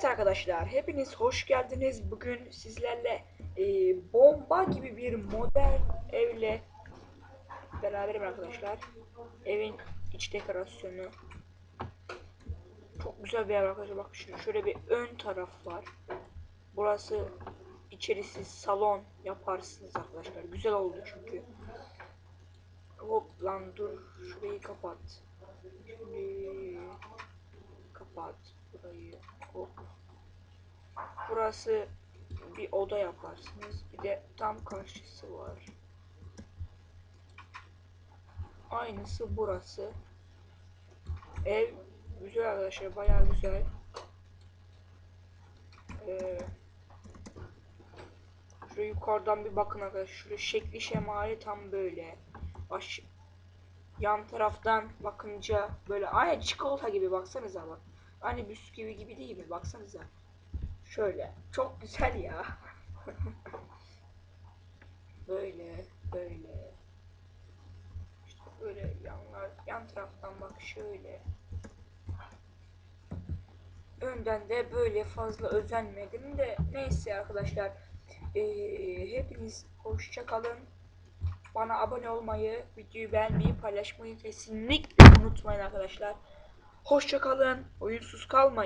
Evet arkadaşlar, hepiniz hoş geldiniz. Bugün sizlerle e, bomba gibi bir modern evle beraberim arkadaşlar. Evin iç dekorasyonu çok güzel bir ev arkadaşlar. Bak şimdi şöyle bir ön taraf var. Burası içerisi salon yaparsınız arkadaşlar. Güzel oldu çünkü. Hop lan dur şurayı kapat. Şimdi kapat burayı. Hop. Burası bir oda yaparsınız. Bir de tam karşısı var. Aynısı burası. Ev güzel arkadaşlar bayağı güzel. Ee, şöyle yukarıdan bir bakın arkadaşlar. Şöyle şekli şemali tam böyle. Baş, yan taraftan bakınca böyle aynı çikolata gibi baksanıza bak. Aynı bisküvi gibi değil mi? Baksanıza. Şöyle. Çok güzel ya. böyle, böyle. İşte böyle yanlar, yan taraftan bak şöyle. Önden de böyle fazla özenmedim de neyse arkadaşlar. Ee, hepiniz hoşça kalın. Bana abone olmayı, videoyu beğenmeyi, paylaşmayı kesinlikle unutmayın arkadaşlar. Hoşça kalın. Oyunsuz kalmayın.